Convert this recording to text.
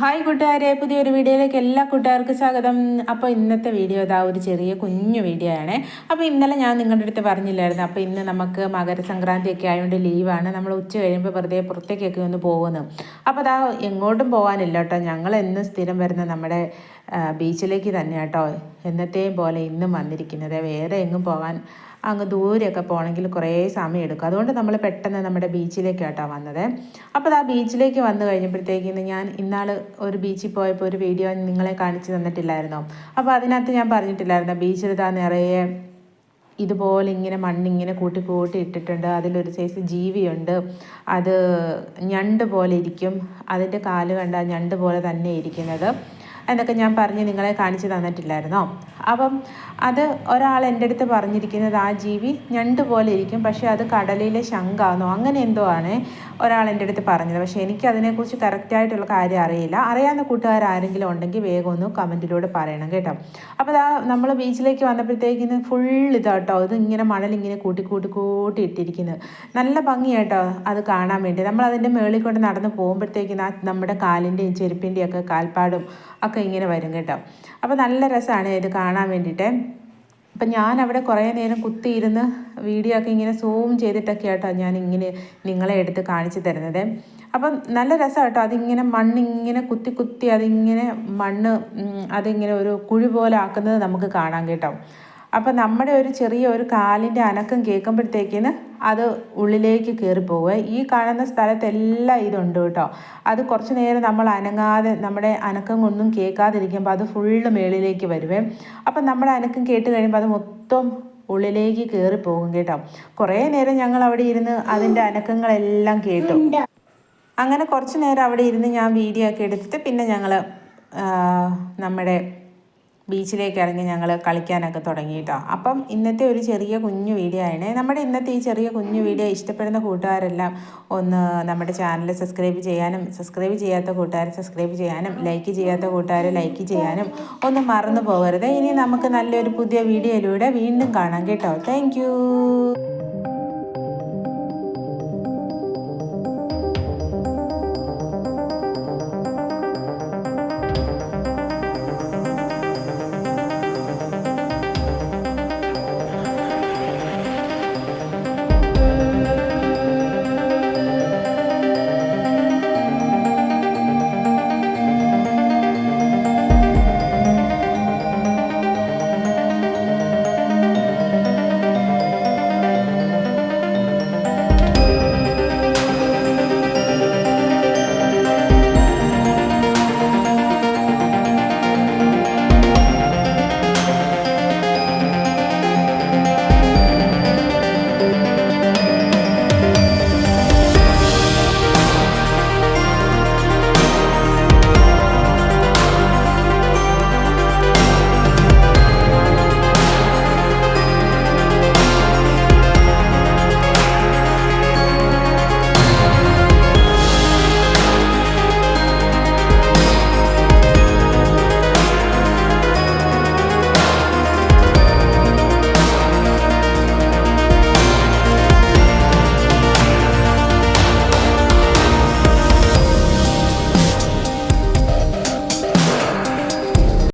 Hi കൂട്ടുകാരെ പുതിയൊരു വീഡിയോയിലേക്ക് എല്ലാ കൂട്ടുകാർക്കും സ്വാഗതം. അപ്പോൾ ഇന്നത്തെ വീഡിയോ ഇതാ ഒരു ചെറിയ കുഞ്ഞു വീഡിയോ ആണ്. അപ്പോൾ ഇന്നലെ ഞാൻ നിങ്ങളുടെ അടുത്ത് പറഞ്ഞില്ലായിരുന്നു. അപ്പോൾ ഇന്ന് നമുക്ക് മകരസംക്രാന്തി ഒക്കെ ആയതുകൊണ്ട് ലീവാണ്. നമ്മൾ ഉച്ച കഴിയുമ്പോൾ വെറുതെ പുറത്തേക്കൊക്കെ ഒന്ന് പോകുന്നു. അപ്പോൾ അതാ എങ്ങോട്ടും പോകാനില്ല കേട്ടോ. ഞങ്ങൾ എന്നും സ്ഥിരം വരുന്ന നമ്മുടെ ബീച്ചിലേക്ക് തന്നെ കേട്ടോ. എന്നത്തെയും പോലെ ഇന്നും വന്നിരിക്കുന്നത്. വേറെ എങ്ങും പോകാൻ അങ്ങ് ദൂരെയൊക്കെ പോകണമെങ്കിൽ കുറേ സമയം എടുക്കും. അതുകൊണ്ട് നമ്മൾ പെട്ടെന്ന് നമ്മുടെ ബീച്ചിലേക്ക് കേട്ടോ വന്നത്. അപ്പോൾ ആ ബീച്ചിലേക്ക് വന്നു കഴിഞ്ഞപ്പോഴത്തേക്കിന്ന് ഞാൻ ഇന്നാൾ ഒരു ബീച്ചിൽ പോയപ്പോൾ ഒരു വീഡിയോ നിങ്ങളെ കാണിച്ചു തന്നിട്ടില്ലായിരുന്നു? അപ്പോൾ അതിനകത്ത് ഞാൻ പറഞ്ഞിട്ടില്ലായിരുന്നു. ബീച്ചിൽ താ നിറയെ ഇതുപോലെ ഇങ്ങനെ മണ്ണിങ്ങനെ കൂട്ടി കൂട്ടി ഇട്ടിട്ടുണ്ട്. അതിലൊരു സൈസ് ജീവിയുണ്ട്. അത് ഞണ്ട് പോലെ ഇരിക്കും. അതിന്റെ കാൽ കണ്ടാൽ ഞണ്ട് പോലെ തന്നെ ഇരിക്കുന്നത്. എന്നൊക്കെ ഞാൻ പറഞ്ഞ് നിങ്ങളെ കാണിച്ചു തന്നിട്ടില്ലായിരുന്നോ? അപ്പം അത് ഒരാൾ എന്റെ അടുത്ത് പറഞ്ഞിരിക്കുന്നത് ആ ജീവി ഞണ്ട് പോലെ ഇരിക്കും പക്ഷേ അത് കടലിലെ ശംഖാന്നോ അങ്ങനെ എന്തോ ആണ് ഒരാൾ എന്റെ അടുത്ത് പറഞ്ഞത്. പക്ഷേ എനിക്ക് അതിനെക്കുറിച്ച് കറക്റ്റായിട്ടുള്ള കാര്യം അറിയില്ല. അറിയാവുന്ന കൂട്ടുകാർ ആരെങ്കിലും ഉണ്ടെങ്കിൽ വേഗം ഒന്ന് കമന്റിലൂടെ പറയണം കേട്ടോ. അപ്പോൾ അതാ നമ്മൾ ബീച്ചിലേക്ക് വന്നപ്പോഴത്തേക്കിന് ഫുൾ ഇതാട്ടോ. ഇത് ഇങ്ങനെ മണലിങ്ങനെ കൂട്ടി കൂട്ടി കൂട്ടി ഇട്ടിരിക്കുന്നത് നല്ല ഭംഗിയാട്ടോ അത് കാണാൻ വേണ്ടി. നമ്മൾ അതിന്റെ മേളിൽ കൊണ്ട് നടന്ന് പോകുമ്പോഴത്തേക്കിന് നമ്മുടെ കാലിന്റെയും ചെരുപ്പിന്റെയും ഒക്കെ കാൽപ്പാടും ഒക്കെ ഇങ്ങനെ വരും കേട്ടോ. അപ്പോൾ നല്ല രസമാണ് ഇത് കാണാൻ വേണ്ടിയിട്ട്. അപ്പം ഞാൻ അവിടെ കുറേ നേരം കുത്തിയിരുന്ന് വീഡിയോ ഒക്കെ ഇങ്ങനെ സൂം ചെയ്തിട്ടൊക്കെ ആട്ടോ ഞാൻ ഇങ്ങനെ നിങ്ങളെ എടുത്ത് കാണിച്ചു തരുന്നത്. അപ്പം നല്ല രസം കേട്ടോ. അതിങ്ങനെ മണ്ണിങ്ങനെ കുത്തി കുത്തി അതിങ്ങനെ മണ്ണ് അതിങ്ങനെ ഒരു കുഴി പോലെ ആക്കുന്നത് നമുക്ക് കാണാം കേട്ടോ. അപ്പം നമ്മുടെ ഒരു ചെറിയ ഒരു കാലിന്റെ അനക്കം കേൾക്കുമ്പോഴത്തേക്കിന് അത് ഉള്ളിലേക്ക് കയറി പോവുക. ഈ കാണുന്ന സ്ഥലത്തെല്ലാം ഇതുണ്ട് കേട്ടോ. അത് കുറച്ച് നേരം നമ്മൾ അനങ്ങാതെ നമ്മുടെ അനക്കം ഒന്നും കേൾക്കാതിരിക്കുമ്പോൾ അത് ഫുള്ള് മേളിലേക്ക് വരുവേ. അപ്പം നമ്മുടെ അനക്കം കേട്ട് കഴിയുമ്പോൾ അത് മൊത്തം ഉള്ളിലേക്ക് കയറി പോകും കേട്ടോ. കുറേ നേരം ഞങ്ങൾ അവിടെ ഇരുന്ന് അതിന്റെ അനക്കങ്ങളെല്ലാം കേട്ടു. അങ്ങനെ കുറച്ച് നേരം അവിടെ ഇരുന്ന് ഞാൻ വീഡിയോ ഒക്കെ എടുത്തിട്ട് പിന്നെ ഞങ്ങൾ നമ്മുടെ ബീച്ചിലേക്ക് ഇറങ്ങി ഞങ്ങൾ കളിക്കാനൊക്കെ തുടങ്ങി കേട്ടോ അപ്പം ഇന്നത്തെ ഒരു ചെറിയ കുഞ്ഞു വീഡിയോ ആണ് നമ്മുടെ ഇന്നത്തെ ഈ ചെറിയ കുഞ്ഞു വീഡിയോ ഇഷ്ടപ്പെടുന്ന കൂട്ടുകാരെല്ലാം ഒന്ന് നമ്മുടെ ചാനൽ സബ്സ്ക്രൈബ് ചെയ്യാനും സബ്സ്ക്രൈബ് ചെയ്യാത്ത കൂട്ടുകാർ സബ്സ്ക്രൈബ് ചെയ്യാനും ലൈക്ക് ചെയ്യാത്ത കൂട്ടുകാർ ലൈക്ക് ചെയ്യാനും ഒന്നും മറന്നു പോകരുത്. ഇനി നമുക്ക് നല്ലൊരു പുതിയ വീഡിയോയിലൂടെ വീണ്ടും കാണാം കേട്ടോ. താങ്ക്